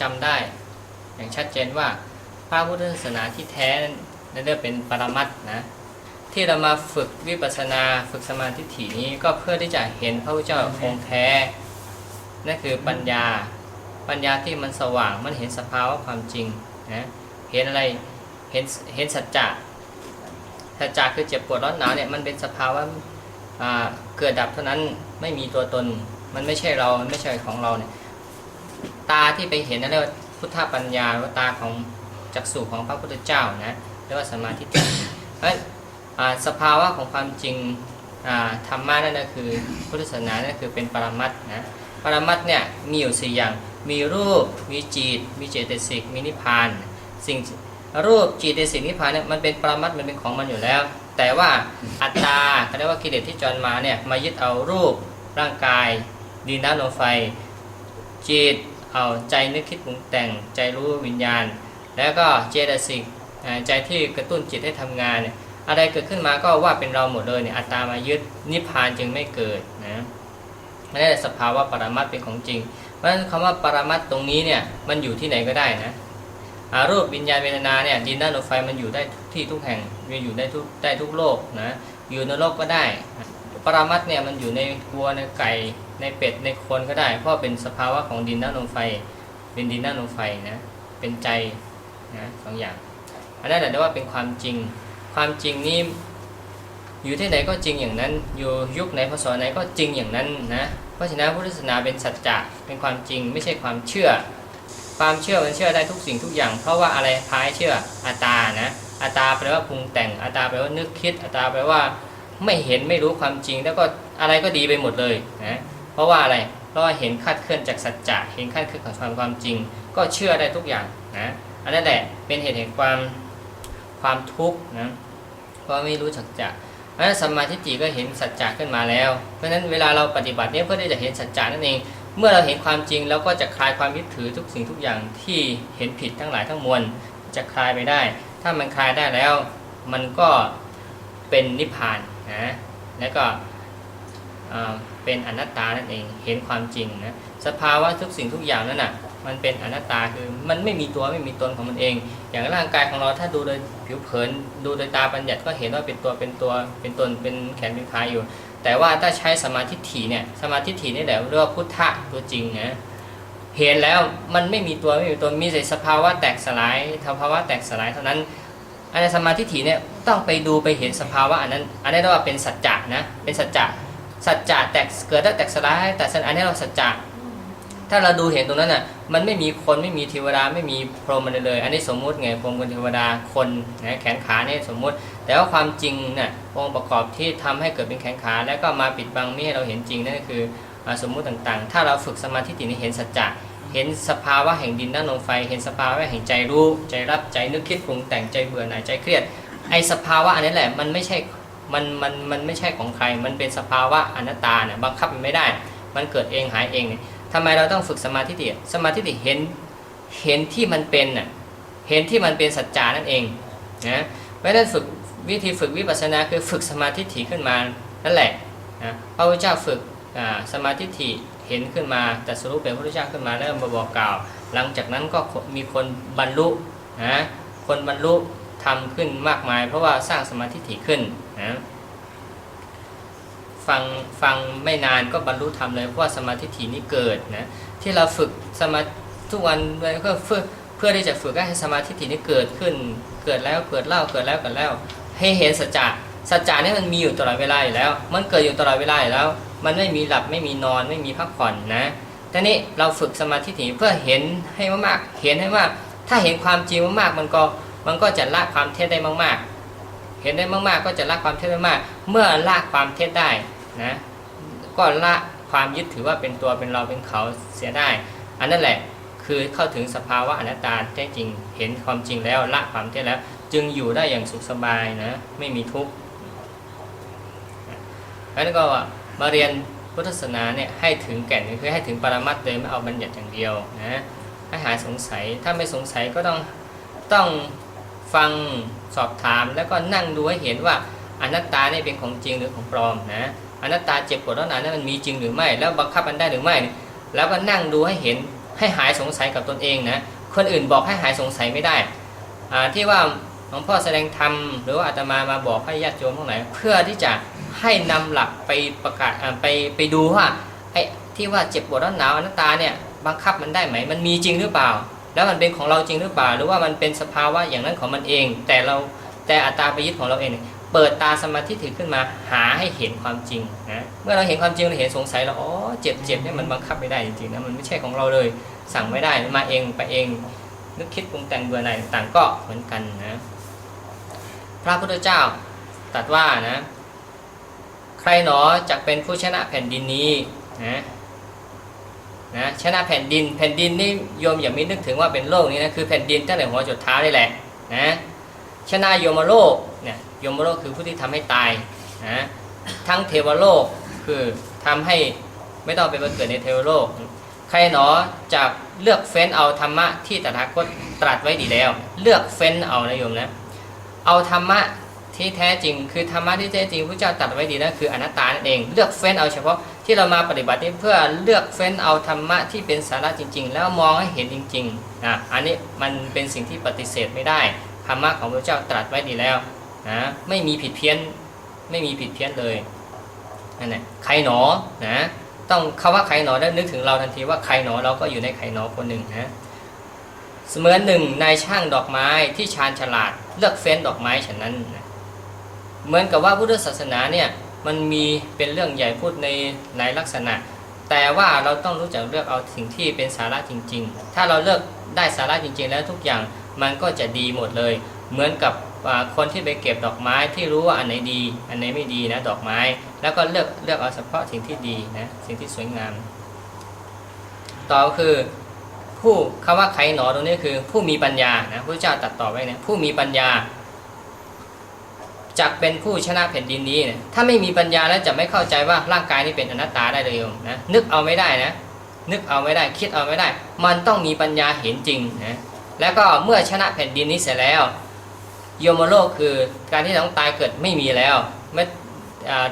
จำได้ อย่างชัดเจนว่าพระพุทธศาสนาที่แท้นั้นนั่นเรียกเป็นปรมัตถ์นะที่เรามาฝึกวิปัสสนาฝึกสมาธิถี่นี้ก็เพื่อที่จะเห็นพระพุทธเจ้าองค์แท้นั่นคือปัญญาปัญญาที่มันสว่างมันเห็นสภาวะความจริงนะเห็นอะไรเห็นเห็นสัจจะสัจจะคือเจ็บปวดร้อนหนาวเนี่ยมันเป็นสภาวะเกิดดับเท่านั้นไม่มีตัวตน มันไม่ใช่เราไม่ใช่ของเราเนี่ย ตาที่ไปเห็นนั่นเรียกว่าพุทธปัญญาว่าตาของจักษุของพระพุทธเจ้านะเรียกว่าสมาธิเพราะสภาวะของความจริงธรรมะนั่นก็คือพุทธศาสนานั่นคือเป็นปรมัตนะปรมัตเนี่ยมีอยู่สี่อย่าง มีรูปมีจิตมีเจตสิกมีนิพพานสิ่งรูปจิตเจตสิกนิพพานเนี่ยมันเป็นปรมัตมันเป็นของมันอยู่แล้ว แต่ว่าอัตตาเขาเรียกว่ากิเลสที่จรมาเนี่ยมายึดเอารูปร่างกายดินน้ำลมไฟจิต เอาใจนึกคิดปรุงแต่งใจรู้วิญญาณ แล้วก็เจตสิกใจที่กระตุ้นจิตให้ทำงานเนี่ยอะไรเกิดขึ้นมาก็ว่าเป็นเราหมดเลยเนี่ยอัตตามายึดนิพพานจึงไม่เกิดนะนั่นแหละสภาวะปรมัตเป็นของจริง เพราะฉะนั้นคำว่าปรมัตตรงนี้เนี่ยมันอยู่ที่ไหนก็ได้นะอารูปวิญญาณเวทนาเนี่ยดินน้ำลมไฟมันอยู่ได้ทุกที่ทุกแห่งมันอยู่ได้ทุกได้ทุกโลกนะอยู่ในโลกก็ได้ ปรมัตเนี่ยมันอยู่ในวัวในไก่ ในเป็ดในคนก็ได้เพราะเป็นสภาวะของดินน้ำลมไฟ เป็นดินน้ำลมไฟนะเป็นใจนะสองอย่างอันนั้นแหละเรียกว่าเป็นความจริง ความจริงนี้อยู่ที่ไหนก็จริงอย่างนั้น อยู่ยุคไหนพศไหนก็จริงอย่างนั้นนะเพราะฉะนั้นพุทธศาสนาเป็นสัจจะเป็นความจริงไม่ใช่ความเชื่อ ความเชื่อมันเชื่อได้ทุกสิ่งทุกอย่าง เพราะว่าอะไรพายเชื่ออัตานะอัตาแปลว่าปรุงแต่งอัตาแปลว่านึกคิดอัตาแปลว่าไม่เห็นไม่รู้ความจริง แล้วก็อะไรก็ดีไปหมดเลยนะ ราะว่าอะไรเพราะว่าเห็นคาดเคลื่อนจากสัจจะเห็นคาดเคลื่อนของความความจริง ก็เชื่อได้ทุกอย่างนะอันนั้นแหละเป็นเหตุแห่งความความทุกข์นะเพราะไม่รู้สัจจะเพราะนั้นสมาทิฏฐิก็เห็นสัจจะขึ้นมาแล้ว เพราะฉะนั้นเวลาเราปฏิบัติเนี่ยเพื่อที่จะเห็นสัจจะนั่นเอง เมื่อเราเห็นความจริงเราก็จะคลายความยึดถือทุกสิ่งทุกอย่างที่เห็นผิดทั้งหลายทั้งมวลจะคลายไปได้ ถ้ามันคลายได้แล้ว มันก็เป็นนิพพานนะ แล้วก็ เป็นอนัตตานั่นเองเห็นความจริงนะสภาวะทุกสิ่งทุกอย่างนั่นน่ะมันเป็นอนัตตาคือมันไม่มีตัวไม่มีตนของมันเอง อย่างร่างกายของเราถ้าดูโดยผิวเผินดูโดยตาปัญญัติก็เห็นว่าเป็นตัวเป็นตัวเป็นตนเป็นแขนเป็นขาอยู่ แต่ว่าถ้าใช้สมาธิถี่เนี่ยสมาธิถี่นี่แหละเรียกว่าพุทธะตัวจริงนะเห็นแล้วมันไม่มีตัวไม่มีตนมีแต่สภาวะแตกสลายสภาวะแตกสลายเท่านั้นอันในสมาธิถี่เนี่ยต้องไปดูไปเห็นสภาวะอันนั้น อันนี้เรียกว่าเป็นสัจจะนะเป็นสัจจะ สัจจะแตกเกิดแล้วแตกสลายแต่อันนี้เราสัจจะถ้าเราดูเห็นตรงนั้นน่ะมันไม่มีคนไม่มีเทวดาไม่มีพรหมอะไรเลย อันนี้สมมุติไงพรหมกับเทวดาคนนะแขนขาเนี่ยสมมุติ แต่ว่าความจริงน่ะองค์ประกอบที่ทำให้เกิดเป็นแขนขา แล้วก็มาปิดบังไม่ให้เราเห็นจริงนั่นก็คือสมมุติต่างๆ ถ้าเราฝึกสมาธิตินี้เห็นสัจจะเห็นสภาวะแห่งดินน้ำลมไฟ เห็นสภาวะแห่งใจรู้ ใจรับใจนึกคิดปรุงแต่งใจเบื่อหน่ายใจเครียดไอสภาวะอันนี้แหละมันไม่ใช่ มันมันมันไม่ใช่ของใคร มันเป็นสภาวะอนัตตาเนี่ยบังคับมันไม่ได้ มันเกิดเองหายเองเนี่ยทำไมเราต้องฝึกสมาธิฏฐิสมาธิฏฐิเห็นเห็นที่มันเป็นน่ะเห็นที่มันเป็นสัจจานั่นเองนะเพราะฉะนั้นฝึกวิธีฝึกวิปัสสนาคือฝึกสมาธิฏฐิขึ้นมานั่นแหละนะพระพุทธเจ้าฝึกสมาธิฏฐิเห็นขึ้นมาแต่สรุปเป็นพระพุทธเจ้าขึ้นมาแล้วมาบอกกล่าว หลังจากนั้นก็มีคนบรรลุนะคนบรรลุทำขึ้นมากมาย เพราะว่าสร้างสมาธิฏฐิขึ้น นะฟังฟังไม่นานก็บรรลุธรรมเลยเพราะว่าสมาธิถีนี้เกิดนะที่เราฝึกสมาทุกวันเพื่อเพื่อเพื่อที่จะฝึกให้สมาธิถีนี้เกิดขึ้น เกิดแล้วเกิดเล่าเกิดแล้วเกิดแล้ว ให้เห็นสัจจะสัจจะนี่มันมีอยู่ตลอดเวลาอยู่แล้ว มันเกิดอยู่ตลอดเวลาอยู่แล้ว มันไม่มีหลับไม่มีนอนไม่มีพักผ่อนนะแต่นี้เราฝึกสมาธิถีเพื่อเห็นให้มากๆเห็นให้ว่าถ้าเห็นความจริงมากๆมันก็มันก็จะละความเท็จได้มากๆ เห็นได้มากๆ ก็จะละความเท็จได้มาก เมื่อละความเท็จได้นะก็ละความยึดถือว่าเป็นตัวเป็นเราเป็นเขาเสียได้ อันนั้นแหละคือเข้าถึงสภาวะอนัตตาแท้จริง เห็นความจริงแล้วละความเท็จแล้ว จึงอยู่ได้อย่างสุขสบายนะไม่มีทุกข์นั้นก็มาเรียนพุทธศาสนาเนี่ยให้ถึงแก่นคือให้ถึงปรมัตถ์เลยไม่เอาบัญญัติอย่างเดียวนะให้หายสงสัยถ้าไม่สงสัยก็ต้องต้องฟัง สอบถาม แล้วก็นั่งดูให้เห็นว่าอนัตตาเนี่ยเป็นของจริงหรือของปลอมนะอนัตตาเจ็บปวดร้อนหนาวนั้นมันมีจริงหรือไม่ แล้วบังคับมันได้หรือไม่ แล้วก็นั่งดูให้เห็นให้หายสงสัยกับตนเองนะคนอื่นบอกให้หายสงสัยไม่ได้ที่ว่าหลวงพ่อแสดงธรรมหรือว่าอาตมามาบอกให้ญาติโยมทั้งหลายเพื่อที่จะให้นำหลักไปประกาศไปไปดูว่าไอ้ที่ว่าเจ็บปวดร้อนหนาวอนัตตาเนี่ยบังคับมันได้ไหม มันมีจริงหรือเปล่า แล้วมันเป็นของเราจริงหรือเปล่า หรือว่ามันเป็นสภาวะอย่างนั้นของมันเอง แต่เราแต่อัตตาไปยึดของเราเอง เปิดตาสมาธิถือขึ้นมาหาให้เห็นความจริงนะเมื่อเราเห็นความจริงเราเห็นสงสัยเราอ๋อเจ็บเจ็บเนี่ยมันบังคับไม่ได้จริงๆนะมันไม่ใช่ของเราเลยสั่งไม่ได้มาเองไปเองนึกคิดปรุงแต่งเบื่อหน่ายต่างๆก็เหมือนกันนะพระพุทธเจ้าตรัสว่านะ ใครหนอจะเป็นผู้ชนะแผ่นดินนี้นะ นะชนะแผ่นดินแผ่นดินนี่โยมอย่ามินึกถึงว่าเป็นโลกนี้นะคือแผ่นดินตั้งแต่หัวจดเท้านี่แหละนะชนะโยมโลกเนี่ยโยมโลกคือผู้ที่ทำให้ตายนะทั้งเทวโลกคือทำให้ไม่ต้องไปเกิดในเทวโลก ใครหนอจะเลือกเฟ้นเอาธรรมะที่ตถาคตตรัสไว้ดีแล้ว เลือกเฟ้นเอานะโยมนะเอาธรรมะ ที่แท้จริง คือธรรมะที่แท้จริงพระเจ้าตรัสไว้ดีนั่นคืออนัตตานั่นเอง เลือกเฟ้นเอาเฉพาะที่เรามาปฏิบัตินี้เพื่อเลือกเฟ้นเอาธรรมะที่เป็นสาระจริง ๆ แล้วมองให้เห็นจริงๆนะอันนี้มันเป็นสิ่งที่ปฏิเสธไม่ได้ธรรมะของพระเจ้าตรัสไว้ดีแล้วนะไม่มีผิดเพี้ยนไม่มีผิดเพี้ยนเลยนั่นแหละใครหนอนะต้องคาว่าใครหนอแล้วนึกถึงเราทันทีว่าใครหนอเราก็อยู่ในใครหนอคนหนึ่งนะเสมือนหนึ่งนายช่างดอกไม้ที่ชาญฉลาดเลือกเฟ้นดอกไม้ฉะนั้นนะ เหมือนกับว่าพุทธศาสนาเนี่ยมันมีเป็นเรื่องใหญ่พูดในหลายลักษณะ แต่ว่าเราต้องรู้จักเลือกเอาสิ่งที่เป็นสาระจริง ๆ ถ้าเราเลือกได้สาระจริง ๆ แล้วทุกอย่างมันก็จะดีหมดเลย เหมือนกับคนที่ไปเก็บดอกไม้ที่รู้ว่าอันไหนดี อันไหนไม่ดีนะดอกไม้ แล้วก็เลือกเลือกเอาเฉพาะสิ่งที่ดีนะสิ่งที่สวยงาม ต่อคือผู้คำว่าใครหนอตรงนี้คือผู้มีปัญญานะพระเจ้าตรัดต่อไว้นะผู้มีปัญญา จักเป็นผู้ชนะแผ่นดินนี้นะถ้าไม่มีปัญญาแล้วจะไม่เข้าใจว่าร่างกายนี้เป็นอนัตตาได้เลยโยมนะนึกเอาไม่ได้นะนึกเอาไม่ได้คิดเอาไม่ได้ มันต้องมีปัญญาเห็นจริงนะแล้วก็เมื่อชนะแผ่นดินนี้เสร็จแล้วโยมโลกคือการที่ต้องตายเกิดไม่มีแล้วเมื่อ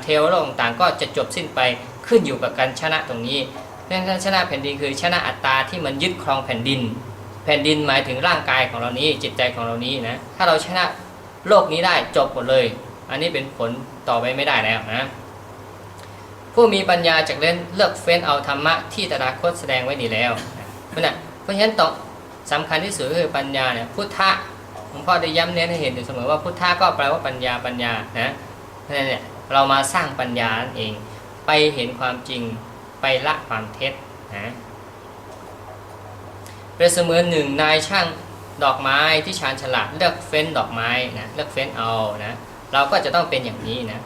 เทวโลกต่างก็จะจบสิ้นไปขึ้นอยู่กับการชนะตรงนี้นั่นคือชนะแผ่นดินคือชนะอัตตาที่มันยึดครองแผ่นดิน แผ่นดินหมายถึงร่างกายของเรานี้จิตใจของเรานี้นะถ้าเราชนะ โลกนี้ได้จบหมดเลย อันนี้เป็นผลต่อไปไม่ได้แล้วนะผู้มีปัญญาจากเล่นเลือกเฟ้นเอาธรรมะที่ตถาคตแสดงไว้ดีแล้วนะเพราะนั้นเพราะฉะนั้นต้องสำคัญที่สุดก็คือปัญญาเนี่ยพุทธะหลวงพ่อได้ย้ำเน้นให้เห็นอยู่เสมอว่าพุทธะก็แปลว่าปัญญาปัญญานะเพราะนั้นเนี่ยเรามาสร้างปัญญานั่นเอง ไปเห็นความจริงไปละความเท็จนะเป็นเสมือนหนึ่งนายช่าง ดอกไม้ที่ชาญฉลาดเลือกเฟ้นดอกไม้นะเลือกเฟ้นเอานะเราก็จะต้องเป็นอย่างนี้นะ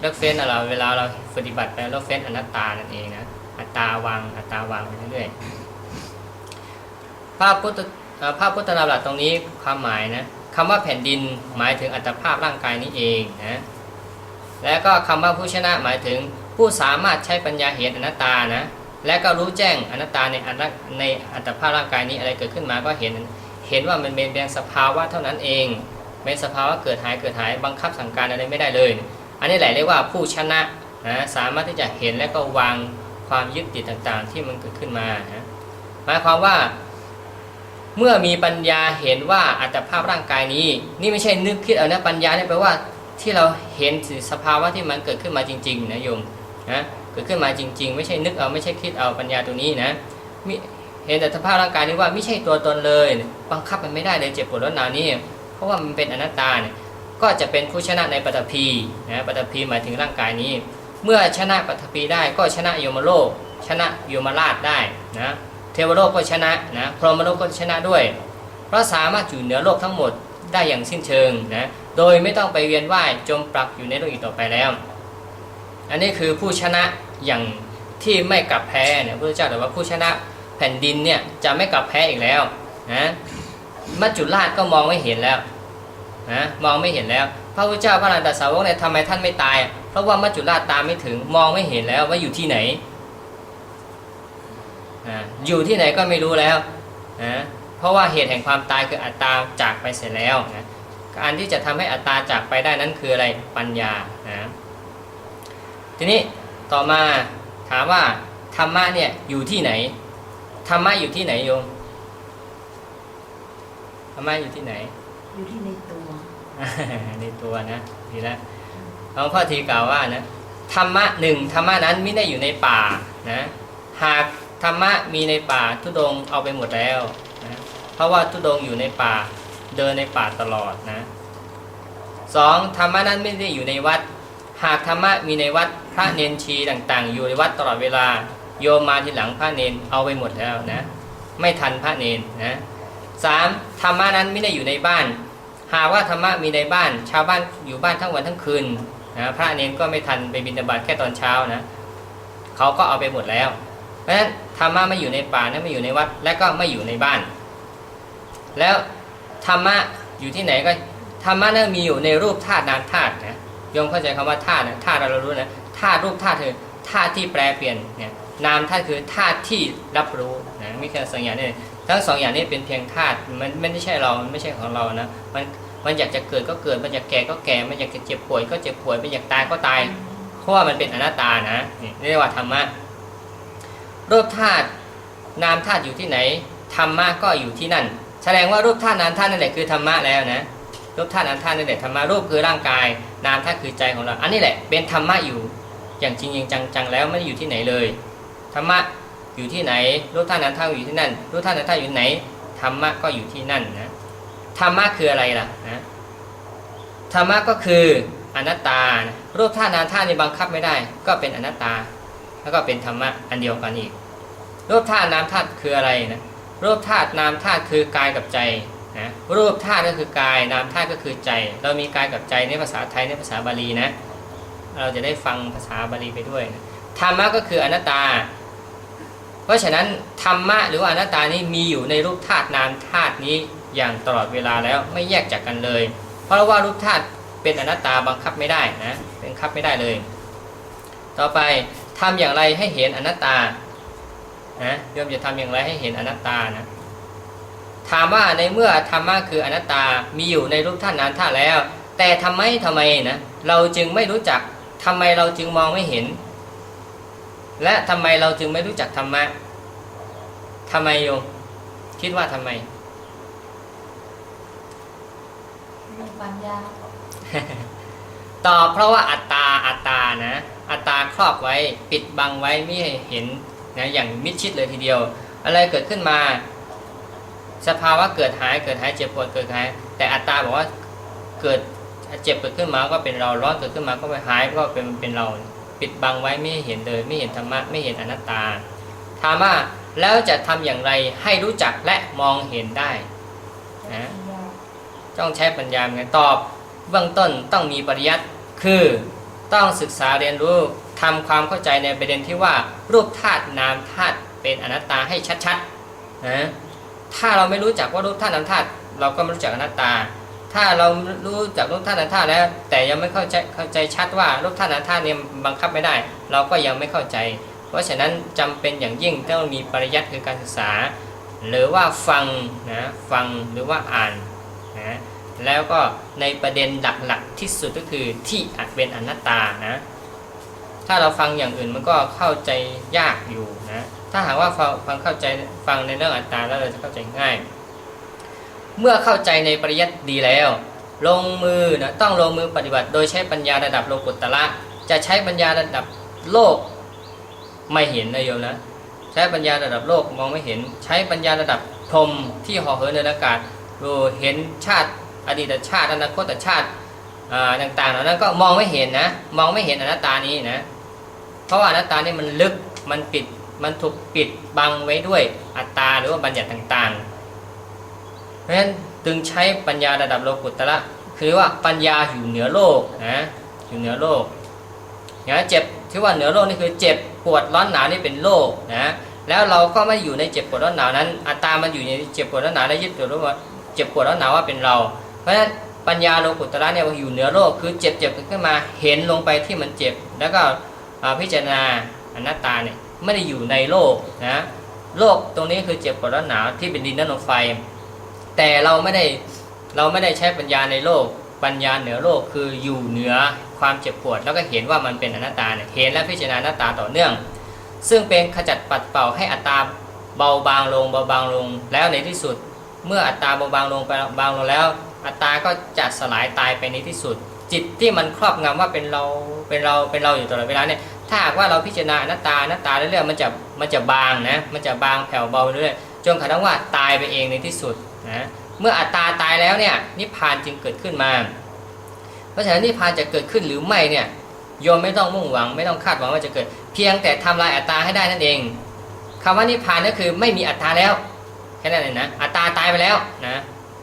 เลือกเฟ้นเราเวลาเราปฏิบัติไปเลือกเฟ้นอนัตตานั่นเองนะอัตตาวางอัตตาวางไปเรื่อยๆพระพุทธเอ่อพพุทธนาลัตตรงนี้ความหมายนะคำว่าแผ่นดินหมายถึงอัตภาพร่างกายนี้เองนะแล้วก็คำว่าผู้ชนะหมายถึงผู้สามารถใช้ปัญญาเห็นอนัตตานะ และก็รู้แจ้งอนัตตาในอัตในอัตภาพร่างกายนี้อะไรเกิดขึ้นมาก็เห็นเห็นว่ามันเป็นเพียงสภาวะเท่านั้นเองเป็นสภาวะเกิดหายเกิดหายบังคับสั่งการอะไรไม่ได้เลย อันนี้แหละเรียกว่าผู้ชนะนะสามารถที่จะเห็นและก็วางความยึดติดต่างๆ ที่มันเกิดขึ้นมานะหมายความว่า เมื่อมีปัญญาเห็นว่าอัตภาพร่างกายนี้ นี่ไม่ใช่นึกคิดเอานะปัญญาเนี่ยแปลว่าที่เราเห็นสภาวะที่มันเกิดขึ้นมาจริงๆนะโยมนะ เกิดขึ้นมาจริง ๆ ไม่ใช่นึกเอาไม่ใช่คิดเอาปัญญาตัวนี้นะมิเห็นแต่สภาพร่างกายนี้ว่าไม่ใช่ตัวตนเลย บังคับมันไม่ได้เลยเจ็บปวดร้อนหนาวนี่เพราะว่ามันเป็นอนัตตาเนี่ยก็จะเป็นผู้ชนะในปฐพีนะปฐพีหมายถึงร่างกายนี้ เมื่อชนะปฐพีได้ก็ชนะโยมโลก ชนะโยมราชได้นะเทวโลกก็ชนะนะพรหมโลกก็ชนะด้วย เพราะสามารถอยู่เหนือโลกทั้งหมดได้อย่างสิ้นเชิงนะโดยไม่ต้องไปเวียนว่ายจมปลักอยู่ในโลกอีกต่อไปแล้ว อันนี้คือผู้ชนะอย่างที่ไม่กลับแพ้เนี่ยพระเจ้าแต่ว่าผู้ชนะแผ่นดินเนี่ยจะไม่กลับแพ้อีกแล้วนะมัจจุราชก็มองไม่เห็นแล้วนะมองไม่เห็นแล้ว พระพุทธเจ้าพระอรหันตสาวกเนี่ยทำไมท่านไม่ตาย เพราะว่ามัจจุราชตามไม่ถึงมองไม่เห็นแล้วว่าอยู่ที่ไหนอ่าอยู่ที่ไหนก็ไม่รู้แล้วนะเพราะว่าเหตุแห่งความตายคืออัตตาจากไปเสร็จแล้วนะการที่จะทำให้อัตตาจากไปได้นั้นคืออะไรปัญญานะ ทีนี้ต่อมาถามว่าธรรมะเนี่ยอยู่ที่ไหนธรรมะอยู่ที่ไหนโยมธรรมะอยู่ที่ไหน อยู่ที่ในตัว ในตัวนะดีแล้วหลวงพ่อทีกล่าวว่านะธรรมะหนึ่งธรรมะนั้นไม่ได้อยู่ในป่านะหากธรรมะมีในป่าทุดงค์เอาไปหมดแล้วนะเพราะว่าทุดงค์อยู่ในป่าเดินในป่าตลอดนะสองธรรมะนั้นไม่ได้อยู่ในวัด หากธรรมะมีในวัดพระเนนชีต่างๆ อยู่ในวัดตลอดเวลา โยมมาทีหลังพระเนนเอาไปหมดแล้วนะ ไม่ทันพระเนนนะสามธรรมะนั้นไม่ได้อยู่ในบ้าน หากว่าธรรมะมีในบ้าน ชาวบ้านอยู่บ้านทั้งวันทั้งคืนนะพระเนนก็ไม่ทันไปบิณฑบาตแค่ตอนเช้านะเขาก็เอาไปหมดแล้ว เพราะฉะนั้นธรรมะไม่อยู่ในป่านะไม่อยู่ในวัด และก็ไม่อยู่ในบ้าน แล้วธรรมะอยู่ที่ไหนก็ธรรมะนั้นมีอยู่ในรูปธาตุนามธาตุนะ โยมเข้าใจคำว่าธาตุนะธาตุเรารู้นะธาตุรูปธาตุคือธาตุที่แปรเปลี่ยนเนี่ยนามธาตุคือธาตุที่รับรู้นะไม่ใช่สองอย่างนี้ทั้งสองอย่างนี้เป็นเพียงธาตุมันมันไม่ใช่เรามันไม่ใช่ของเรานะมันมันอยากจะเกิดก็เกิด มันอยากแก่ก็แก่ มันอยากจะเจ็บป่วยก็เจ็บป่วย มันอยากตายก็ตาย เพราะว่ามันเป็นอนัตตานะนี่เรียกว่าธรรมะรูปธาตุนามธาตุอยู่ที่ไหนธรรมะก็อยู่ที่นั่น แสดงว่ารูปธาตุนามธาตุนั่นแหละคือธรรมะแล้วนะรูปธาตุนามธาตุนั่นแหละธรรมะรูปคือร่างกาย นามธาตุคือใจของเรา อันนี้แหละเป็นธรรมะอยู่ อย่างจริงจงจังๆแล้วไม่ได้อยู่ที่ไหนเลยธรรมะอยู่ที่ไหนรูปธาตุนามธาตุอยู่ที่นั่นรูปธาตุนามธาตุอยู่ไหนธรรมะก็อยู่ที่นั่นนะธรรมะคืออะไรล่ะนะธรรมะก็คืออนัตตารูปธาตุนามธาตุนี่บังคับไม่ได้ ก็เป็นอนัตตา แล้วก็เป็นธรรมะอันเดียวกันอีกรูปธาตุนามธาตุคืออะไรนะรูปธาตุนามธาตุคือกายกับใจ นะรูปธาตุก็คือกายนามธาตุก็คือใจ เรามีกายกับใจในภาษาไทยในภาษาบาลีนะ เราจะได้ฟังภาษาบาลีไปด้วยนะธรรมะก็คืออนัตตา เพราะฉะนั้นธรรมะหรือว่าอนัตตานี้มีอยู่ในรูปธาตุนามธาตุนี้อย่างตลอดเวลาแล้วไม่แยกจากกันเลย เพราะว่ารูปธาตุเป็นอนัตตาบังคับไม่ได้นะเป็นบังคับไม่ได้เลย ต่อไปทำอย่างไรให้เห็นอนัตตานะโยมจะทำอย่างไรให้เห็นอนัตตานะ ถามว่าในเมื่อธรรมะคืออนัตตา มีอยู่ในรูปธาตุนามธาตุแล้ว แต่ทำไมทำไมนะ เราจึงไม่รู้จักทำไมเราจึงมองไม่เห็น และทำไมเราจึงไม่รู้จักธรรมะทำไมโยมคิดว่าทำไมเรื่องปัญญาตอบเพราะว่าอัตตาอัตตานะ อัตตาครอบไว้ ปิดบังไว้ไม่ให้เห็นนะอย่างมิดชิดเลยทีเดียว อะไรเกิดขึ้นมา สภาวะเกิดหายเกิดหายเจ็บปวดเกิดหาย แต่อัตตาบอกว่าเกิดเจ็บเกิดขึ้นมาก็เป็นเราร้อนเกิดขึ้นมาก็ไปหายก็เป็นเป็นเราปิดบังไว้ไม่เห็นเลยไม่เห็นธรรมะไม่เห็นอนัตตาถามว่าแล้วจะทำอย่างไรให้รู้จักและมองเห็นได้ต้องใช้ปัญญาไงตอบเบื้องต้นต้องมีปริยัติคือต้องศึกษาเรียนรู้ทำความเข้าใจในประเด็นที่ว่ารูปธาตุนามธาตุเป็นอนัตตาให้ชัดๆนะ ถ้าเราไม่รู้จักว่ารูปธาตุนามธาตุเราก็ไม่รู้จักอนัตตา ถ้าเรารู้จักรูปธาตุนามธาตุแล้ว แต่ยังไม่เข้าใจเข้าใจชัดว่ารูปธาตุนามธาตุเนี่ยบังคับไม่ได้ เราก็ยังไม่เข้าใจ เพราะฉะนั้นจำเป็นอย่างยิ่งต้องมีปริยัติคือการศึกษา หรือว่าฟังนะฟังหรือว่าอ่านนะแล้วก็ในประเด็นหลักๆที่สุดก็คือที่อาจเป็นอนัตตานะถ้าเราฟังอย่างอื่นมันก็เข้าใจยากอยู่นะ ถ้าหากว่าฟังฟังเข้าใจฟังในเรื่องอัตตาแล้วเราจะเข้าใจง่าย เมื่อเข้าใจในปริยัติดีแล้ว ลงมือนะต้องลงมือปฏิบัติ โดยใช้ปัญญาระดับโลกุตตระจะใช้ปัญญาระดับโลกไม่เห็นนะโยมนะใช้ปัญญาระดับโลกมองไม่เห็น ใช้ปัญญาระดับพรมที่ห่อเหินในอากาศดูเห็นชาติอดีตชาติอนาคตชาติอ่าต่างๆเหล่านั้นก็มองไม่เห็นนะ มองไม่เห็นอนัตตานี้นะ เพราะว่าอนัตตานี่มันลึกมันปิด มันถูกปิดบังไว้ด้วยอัตตาหรือว่าบัญญัติต่างๆ เพราะฉะนั้นจึงใช้ปัญญาระดับโลกุตตระคือว่าปัญญาอยู่เหนือโลกนะอยู่เหนือโลกอย่างเจ็บที่ว่าเหนือโลกนี่คือเจ็บปวดร้อนหนาวนี่เป็นโลกนะแล้วเราก็ไม่อยู่ในเจ็บปวดร้อนหนาวนั้น อัตตามันอยู่ในเจ็บปวดร้อนหนาวและยึดถือว่าเจ็บปวดร้อนหนาวว่าเป็นเรา เพราะฉะนั้นปัญญาโลกุตระเนี่ยอยู่เหนือโลกคือเจ็บเจ็บขึ้นมาเห็นลงไปที่มันเจ็บ แล้วก็พิจารณาอนัตตาเนี่ย ไม่ได้อยู่ในโลกนะโลกตรงนี้คือเจ็บปวดร้อนหนาวที่เป็นดินน้ำลมไฟ แต่เราไม่ได้เราไม่ได้ใช้ปัญญาในโลก ปัญญาเหนือโลกคืออยู่เหนือความเจ็บปวด แล้วก็เห็นว่ามันเป็นอนัตตาเเห็นและพิจารณาอนัตตาต่อเนื่อง ซึ่งเป็นขจัดปัดเป่าให้อัตตาเบาบางลงเบาบางลง แล้วในที่สุด เมื่ออัตตาเบาบางลงไปบางลงแล้ว อัตตาก็จะสลายตายไปในที่สุด จิตที่มันครอบงำว่าเป็นเราเป็นเราเป็นเราอยู่ตลอดเวลาเนี่ย ถ้าหากว่าเราพิจารณาอนัตตาอนัตตาเรื่อยๆมันจะมันจะบางนะมันจะบางแผ่วเบาเรื่อยๆจนกระทั่งว่าตายไปเองในที่สุดนะเมื่ออัตตาตายแล้วเนี่ยนิพพานจึงเกิดขึ้นมา เพราะฉะนั้นนิพพานจะเกิดขึ้นหรือไม่เนี่ยโยมไม่ต้องมุ่งหวัง ไม่ต้องคาดหวังว่าจะเกิด เพียงแต่ทำลายอัตตาให้ได้นั่นเองคำว่านิพพานก็คือไม่มีอัตตาแล้วแค่นั้นเองนะอัตตาตายไปแล้วนะ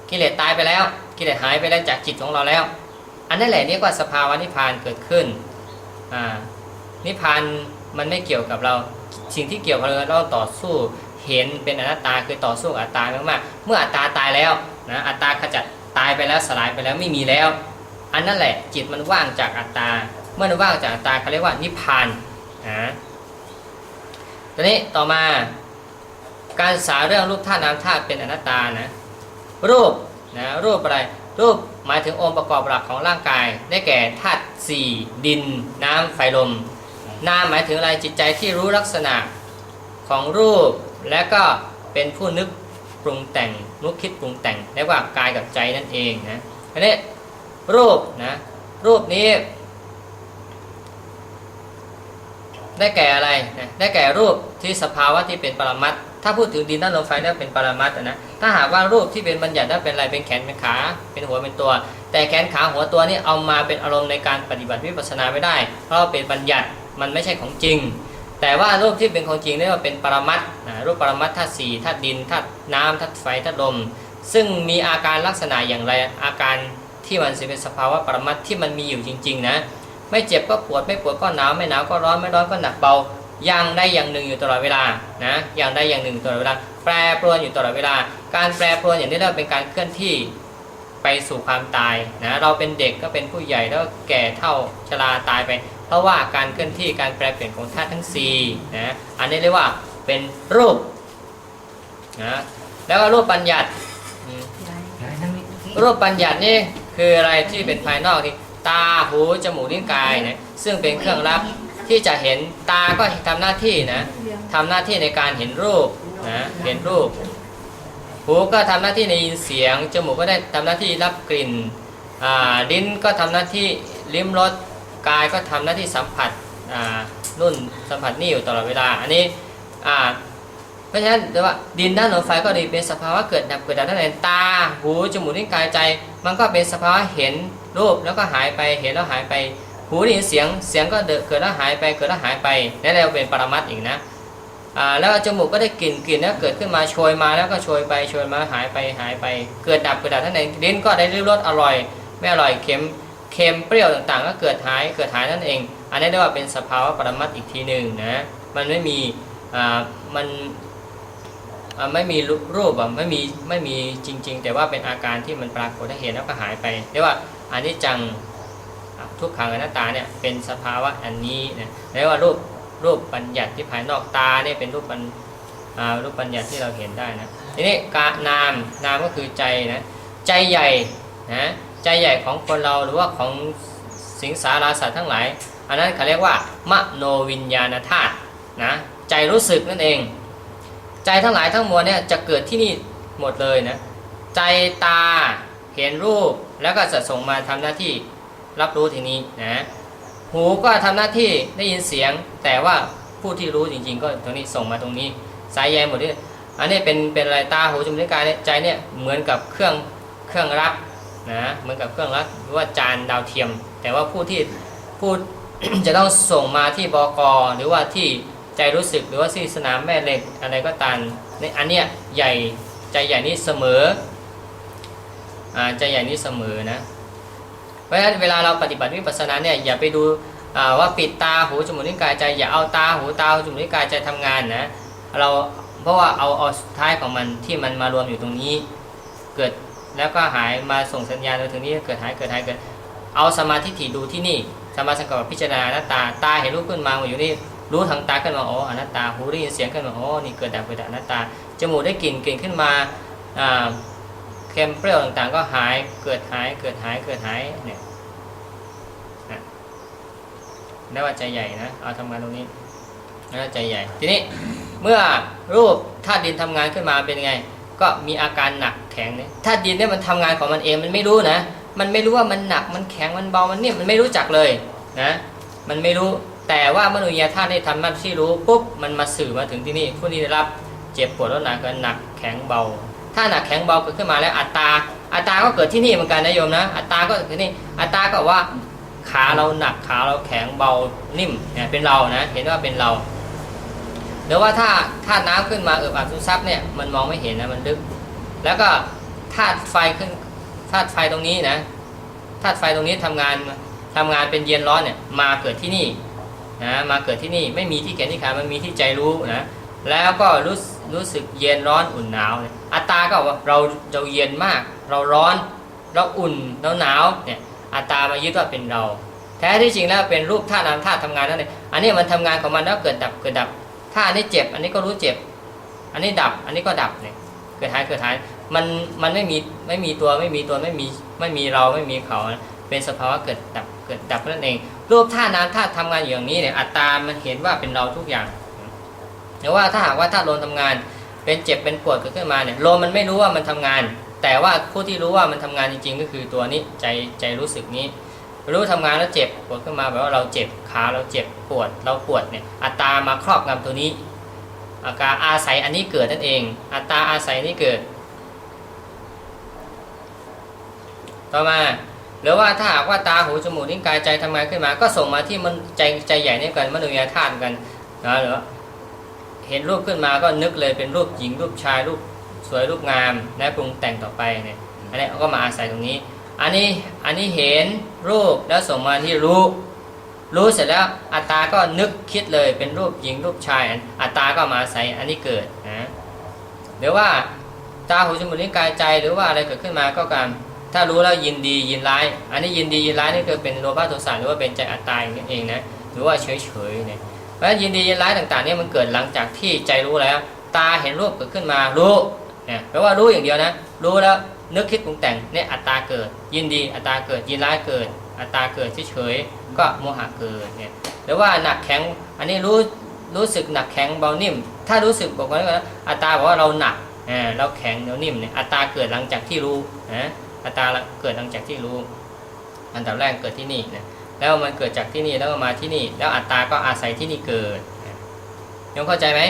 กิเลสตายไปแล้ว กิเลสหายไปแล้วจากจิตของเราแล้ว อันนั้นแหละเรียกว่าสภาวะนิพพานเกิดขึ้นอ่า นิพพานมันไม่เกี่ยวกับเรา สิ่งที่เกี่ยวกับเราเราต่อสู้เห็นเป็นอนัตตาคือต่อสู้กับอัตตามากๆเมื่ออัตตาตายแล้วนะอัตตาขจัดตายไปแล้วสลายไปแล้วไม่มีแล้ว อันนั่นแหละจิตมันว่างจากอัตตา เมื่อมันว่างจากอัตตาเขาเรียกว่านิพพานนะตอนนี้ต่อมาการศึกษาเรื่องรูปธาตุนามธาตุเป็นอนัตตานะรูปนะรูปอะไรรูปหมายถึงองค์ประกอบหลักของร่างกาย ได้แก่ธาตุสี่ดิน น้ำไฟลม นามหมายถึงอะไรจิตใจที่รู้ลักษณะของรูป และก็เป็นผู้นึกปรุงแต่งนุกคิดปรุงแต่งเรียกว่ากายกับใจนั่นเองนะอันนี้รูปนะรูปนี้ ได้แก่อะไรนะได้แก่รูปที่สภาวะที่เป็นปรมัตถ้าพูดถึงดินน้ำลมไฟนั่นเป็นปรมัตนะถ้าหากว่ารูปที่เป็นบัญญัตินั่นเป็นอะไรเป็นแขนเป็นขาเป็นหัวเป็นตัว แต่แขนขาหัวตัวนี่เอามาเป็นอารมณ์ในการปฏิบัติวิปัสสนาไม่ได้ เพราะเป็นบัญญัติ มันไม่ใช่ของจริง แต่ว่ารูปที่เป็นของจริงเรียกว่าเป็นปรมัตนะรูปปรมัตถ์ธาตุสี่ธาตุดินธาตุน้ำธาตุไฟธาตุลม ซึ่งมีอาการลักษณะอย่างไรอาการที่มันเป็นสภาวะปรมัตถ์ที่มันมีอยู่จริง ๆ นะ ไม่เจ็บก็ปวดไม่ปวดก็หนาวไม่หนาวก็ร้อนไม่ร้อนก็หนักเบาอย่างใดอย่างหนึ่งอยู่ตลอดเวลานะอย่างใดอย่างหนึ่งตลอดเวลา แปรปรวนอยู่ตลอดเวลา การแปรปรวนอย่างนี้เรียกว่าเป็นการเคลื่อนที่ไปสู่ความตายนะเราเป็นเด็กก็เป็นผู้ใหญ่แล้วแก่เท่าชราตายไป เพราะว่าการเคลื่อนที่การแปรเปลี่ยนของธาตุทั้ง4นะอันนี้เรียกว่าเป็นรูปนะแล้วก็รูปปัญญัติอืมรูปปัญญัตินี่คืออะไรที่เป็นภายนอกที่ตาหูจมูกลิ้นกายนะซึ่งเป็นเครื่องรับที่จะเห็นตาก็ทำหน้าที่นะทำหน้าที่ในการเห็นรูปนะเห็นรูป หูก็ทำหน้าที่ในยินเสียงจมูกก็ได้ทำหน้าที่รับกลิ่นอ่าลิ้นก็ทำหน้าที่ลิ้มรส กายก็ทำหน้าที่สัมผัสนุ่นสัมผัสนี่อยู่ตลอดเวลา อันนี้เพราะฉะนั้นเรียกว่าดินด้านลมไฟก็ดีเป็นสภาวะเกิดดับเกิดดับนั่นเองตาหูจมูกลิ้นกายใจ มันก็เป็นสภาวะเห็นรูปแล้วก็หายไปเห็นแล้วหายไป หูได้ยินเสียงเสียงก็เกิดแล้วหายไปเกิดแล้วหายไปนั่นเราเป็นปรมัตถ์อีกนะแล้วจมูกก็ได้กลิ่นกลิ่นแล้วเกิดขึ้นมาโชยมาแล้วก็โชยไปโชยมาหายไปหายไป เกิดดับเกิดดับนั่นเองลิ้นก็ได้ริมรสอร่อยไม่อร่อยเค็ม เค็มเปรี้ยวต่างๆ ก็เกิดหายเกิดหายนั่นเอง อันนี้เรียกว่าเป็นสภาวะปรมัตอีกทีหนึ่งนะมันไม่มีอ่ามันไม่มีรูปอะไม่มีไม่มีจริง ๆ แต่ว่าเป็นอาการที่มันปรากฏให้เห็นแล้วก็หายไปเรียกว่าอันิจจังทุกขังอนัตตาเนี่ยเป็นสภาวะอันนี้นะเรียกว่ารูปรูปปัญญัติที่ภายนอกตาเนี่ยเป็นรูปปัญอ่ารูปปัญญัติที่เราเห็นได้นะทีนี้กานามนามก็คือใจนะใจใหญ่นะ ใจใหญ่ของคนเราหรือว่าของสิงสาราสัตว์ทั้งหลาย อันนั้นเขาเรียกว่ามโนวิญญาณธาตุนะใจรู้สึกนั่นเอง ใจทั้งหลายทั้งมวลเนี่ยจะเกิดที่นี่หมดเลยนะใจตาเห็นรูปแล้วก็จะส่งมาทำหน้าที่รับรู้ทีนี้นะหูก็ทำหน้าที่ได้ยินเสียง แต่ว่าผู้ที่รู้จริง ๆ ก็ตรงนี้ส่งมาตรงนี้ สายใยหมดนี่อันนี้เป็นเป็นอะไรตาหูจมูกลิ้นกายใจเนี่ยเหมือนกับเครื่องเครื่องรับ นะเหมือนกับเครื่องรับหรือว่าจานดาวเทียม แต่ว่าผู้ที่ผู้จะต้องส่งมาที่บกหรือว่าที่ใจรู้สึกหรือว่าที่สนามแม่เหล็กอะไรก็ตามในอันเนี้ยใหญ่ใจใหญ่นี้เสมออ่าใจใหญ่นี้เสมอนะเพราะฉะนั้นเวลาเราปฏิบัติวิปัสสนาเนี่ยอย่าไปดูว่าปิดตาหูจมูกลิ้นกายใจอย่าเอาตาหูตาหูจมูกลิ้นกายใจทำงานนะเราเพราะว่าเอาเอาท้ายของมันที่มันมารวมอยู่ตรงนี้ เกิด แล้วก็หายมาส่งสัญญาณมาถึงนี้เกิดหายเกิดหายเกิด เอาสมาธิถี่ดูที่นี่ สมาสังกัปพิจารณาหน้าตาตาเห็นรูปขึ้นมาอยู่นี่รู้ทางตาขึ้นมาอ๋ออนัตตาหูได้ยินเสียงขึ้นมาอ๋อนี่เกิดดับเกิดดับอนัตตาจมูกได้กลิ่นกลิ่นขึ้นมาอ่าเค็มเปรี้ยวต่างๆ ก็หายเกิดหายเกิดหายเกิดหายเนี่ยนะได้ว่าใจใหญ่นะเอาทำงานตรงนี้แล้วใจใหญ่ทีนี้เมื่อรูปธาตุดินทำงานขึ้นมาเป็นไง ก็มีอาการหนักแข็งเนี่ยธาดินเนี่ยมันทำงานของมันเองมันไม่รู้นะ มันไม่รู้ว่ามันหนักมันแข็งมันเบามันนิ่มมันไม่รู้จักเลยนะมันไม่รู้แต่ว่ามนุษยธาตุได้ทำหน้าที่รู้ปุ๊บมันมาสื่อมาถึงที่นี่ผู้ที่ได้รับเจ็บปวดร้อนหนักก็หนักแข็งเบา ถ้าหนักแข็งเบาเกิดขึ้นมาแล้วอัตตาอัตตาก็เกิดที่นี่เหมือนกันนะโยมนะ อัตตาก็เกิดที่นี่อัตตาก็ว่าขาเราหนักขาเราแข็งเบานิ่มเนี่ยเป็นเรานะเห็นว่าเป็นเรา หรือว่าถ้าถ้าน้ำขึ้นมาเอิบอับซุซับเนี่ยมันมองไม่เห็นนะมันลึก แล้วก็ธาตุไฟขึ้นธาตุไฟตรงนี้นะธาตุไฟตรงนี้ทำงานทำงานเป็นเย็นร้อนเนี่ยมาเกิดที่นี่นะมาเกิดที่นี่ไม่มีที่แขนที่ขามันมีที่ใจรู้นะแล้วก็รู้รู้สึกเย็นร้อนอุ่นหนาวอัตตาก็ว่าเราเราเย็นมาก เราร้อนเราอุ่นเราหนาวเนี่ยอัตตามายึดว่าเป็นเรา แท้ที่จริงแล้วเป็นรูปธาตุนามธาตุทำงานนั่นเองอันนี้มันทำงานของมันแล้วเกิดดับเกิดดับ ถ้าอันนี้เจ็บ อันนี้ก็รู้เจ็บ อันนี้ดับ อันนี้ก็ดับเนี่ยเกิดหายเกิดหาย มันมันไม่มีไม่มีตัวไม่มีตัวไม่มีไม่มีเราไม่มีเขาเป็นสภาวะเกิดดับเกิดดับนั่นเองรูปธาตุนามธาตุทำงานอย่างนี้เนี่ยอัตตามันเห็นว่าเป็นเราทุกอย่างแต่ว่าถ้าหากว่าธาลมทำงาน เป็นเจ็บเป็นปวดเกิดขึ้นมาเนี่ยลมมันไม่รู้ว่ามันทำงาน แต่ว่าผู้ที่รู้ว่ามันทำงานจริง ๆ ก็คือตัวนี้ใจใจรู้สึกนี้ รู้ทำงานแล้วเจ็บปวดขึ้นมาแบบว่าเราเจ็บขาเราเจ็บปวดเราปวดเนี่ยอัตตามาครอบงำตัวนี้ อาการอาศัยอันนี้เกิดนั่นเอง อัตตาอาศัยนี้เกิด ต่อมาหรือว่าถ้าหากว่าตาหูจมูกลิ้นกายใจทำงานขึ้นมา ก็ส่งมาที่มันใจใจใหญ่นี่กันมโนยธาตุกันนะหรือว่าเห็นรูปขึ้นมาก็นึกเลยเป็นรูปหญิงรูปชายรูปสวยรูปงามและปรุงแต่งต่อไปเนี่ยอันนี้ก็มาอาศัยตรงนี้ อันนี้อันนี้เห็นรูปแล้วส่งมาที่รู้ รู้เสร็จแล้วอัตตาก็นึกคิดเลยเป็นรูปหญิงรูปชาย อัตตาก็มาอาศัยอันนี้เกิดนะหรือว่าตาหูจมูกลิ้นกายใจหรือว่าอะไรเกิดขึ้นมาก็การถ้ารู้แล้วยินดียินร้าย อันนี้ยินดียินร้ายนี่คือเป็นโลภะโทสะหรือว่าเป็นใจอัตตาอย่างนี้เองนะหรือว่าเฉยเฉยเนี่ยเพราะฉะนั้นยินดียินร้ายต่างๆนี่มันเกิดหลังจากที่ใจรู้แล้ว ตาเห็นรูปเกิดขึ้นมารู้เนี่ยแปลว่ารู้อย่างเดียวนะ รู้แล้ว นึกคิดปรุงแต่งเนี่ยอัตตาเกิด ยินดีอัตตาเกิด ยินร้ายเกิด อัตตาเกิดเฉยๆก็โมหะเกิดเนี่ยหรือว่าหนักแข็งอันนี้รู้รู้สึกหนักแข็งเบานิ่ม ถ้ารู้สึกบอกว่าอัตตาบอกว่าเราหนักอ่าเราแข็งเรานิ่มเนี่ยอัตตาเกิดหลังจากที่รู้นะอัตตาเกิดหลังจากที่รู้ อันดับแรกเกิดที่นี่นะแล้วมันเกิดจากที่นี่แล้วมาที่นี่ แล้วอัตตาก็อาศัยที่นี่เกิดนะยงเข้าใจไหม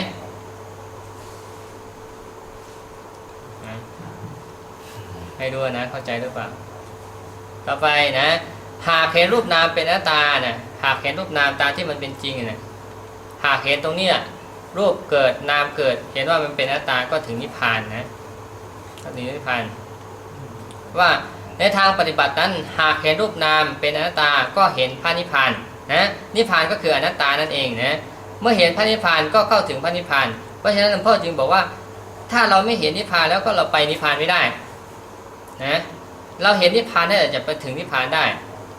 นะ ให้ดูนะ เข้าใจหรือเปล่า ต่อไปนะ หากเห็นรูปนามเป็นหน้าตานะหากเห็นรูปนามตามที่มันเป็นจริงนะหากเห็นตรงเนี้ยรูปเกิดนามเกิด เห็นว่ามันเป็นหน้าตาก็ถึงนิพพานนะก็ถึงนิพพานว่าในทางปฏิบัตินั้นหากเห็นรูปนามเป็นอนัตตาก็เห็นพระนิพพานนะนิพพานก็คืออนัตตานั่นเองนะเมื่อเห็นพระนิพพานก็เข้าถึงพระนิพพานเพราะฉะนั้นหลวงพ่อจึงบอกว่า ถ้าเราไม่เห็นนิพพานแล้วก็เราไปนิพพานไม่ได้ เราเห็นนิพพานได้จะไปถึงนิพพานได้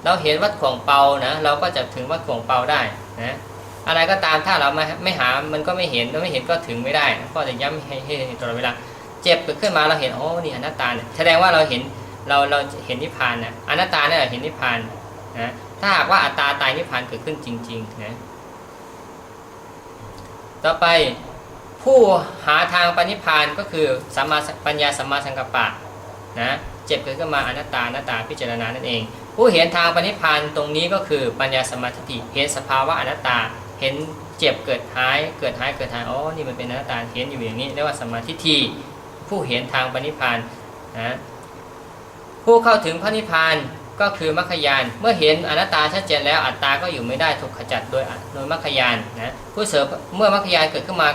เราเห็นวัดขวงเปานะเราก็จะถึงวัดขวงเปาได้นะอะไรก็ตามถ้าเราไม่ไม่หามันก็ไม่เห็นเราไม่เห็นก็ถึงไม่ได้ก็จะย้ำให้ให้ตลอดเวลาเจ็บเกิดขึ้นมาเราเห็นโอ้นี่อนัตตาเนี่ยแสดงว่าเราเห็นเราเราเห็นนิพพานนะอนัตตาเนี่ยเห็นนิพพานนะถ้าหากว่าอัตตาตายนิพพานเกิดขึ้นจริงๆนะต่อไปผู้หาทางปณิพพานก็คือสัมมาปัญญาสัมมาสังกัปปะนะ เจ็บเกิดขึ้นมาอนัตตาอนัตตาพิจารณานั่นเอง ผู้เห็นทางปณิพพานตรงนี้ก็คือปัญญาสมาธิเห็นสภาวะอนัตตาเห็นเจ็บเกิดหายเกิดหายเกิดหายอ๋อนี่มันเป็นอนัตตาเห็นอยู่อย่างนี้เรียกว่าสมาธิผู้เห็นทางปณิพพานนะผู้เข้าถึงพระนิพพานก็คือมรรคยาน เมื่อเห็นอนัตตาชัดเจนแล้วอัตตาก็อยู่ไม่ได้ถูกขจัดโดยโดยมรรคยานนะผู้เสริมเมื่อมรรคยานเกิดขึ้นมา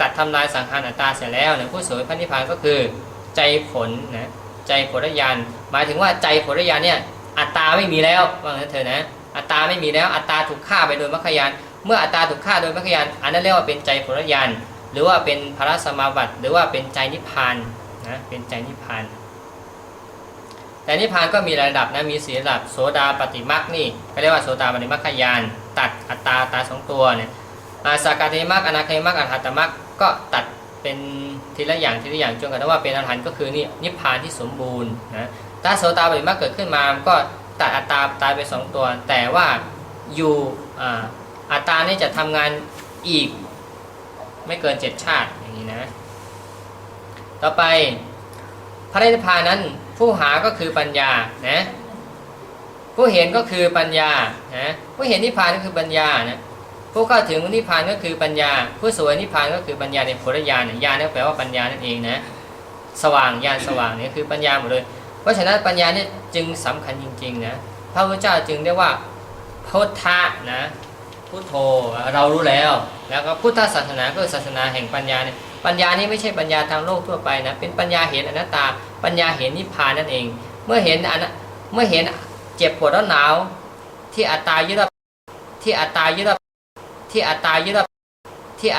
ตัดทำลายสังขารอัตตาเสร็จแล้วเนี่ยผู้เสริมพระนิพพานก็คือใจผลนะ ใจผลญาณหมายถึงว่าใจผลญาณเนี่ยอัตตาไม่มีแล้วว่างั้นเถอะนะอัตตาไม่มีแล้วอัตตาถูกฆ่าไปโดยมรรคยานเมื่ออัตตาถูกฆ่าโดยมรรคยานอันนั้นเรียกว่าเป็นใจผลญาณหรือว่าเป็นพระสมาบัติ หรือว่าเป็นใจนิพพานนะเป็นใจนิพพานแต่นิพพานก็มีระดับนะมีสีระดับโสดาปฏิมักนี่ก็เรียกว่าโสดาปฏิมักขยาน ตัดอัตตาตาสองตัวเนี่ยอาสากาติมักอนาคติมักอรหัตตมักก็ตัดเป็น ทีละอย่างทีละอย่างจนกระทั่งว่าเป็นอรหันต์ก็คือนี่นิพพานที่สมบูรณ์นะถ้าโสดาปฏิมักเกิดขึ้นมามันก็ตัดอัตตาตายไปสองตัว แต่ว่าอยู่อ่าอัตตานี่จะทำงานอีกไม่เกินเจ็ดชาติอย่างนี้นะ ต่อไปพระนิพพานนั้นผู้หาก็คือปัญญานะผู้เห็นก็คือปัญญานะผู้เห็นนิพพานก็คือปัญญานะ ผู้เข้าถึงนิพพานก็คือปัญญา ผู้สวยนิพพานก็คือปัญญาในโพธิญาณเนี่ยญาณนี่แปลว่าปัญญานั่นเองนะสว่างญาณสว่างนี่คือปัญญาหมดเลย เพราะฉะนั้นปัญญาเนี่ยจึงสำคัญจริงๆนะพระพุทธเจ้าจึงเรียกว่าพุทธะนะพุทโธเรารู้แล้ว แล้วก็พุทธศาสนาก็คือศาสนาแห่งปัญญาเนี่ยปัญญานี่ไม่ใช่ปัญญาทางโลกทั่วไปนะเป็นปัญญาเห็นอนัตตา ปัญญาเห็นนิพพานนั่นเอง เมื่อเห็นอนัเมื่อเห็นเจ็บปวดร้อนหนาว ที่อัตตายึดที่อัตตายึด ที่อัตตายึดว่าที่อัต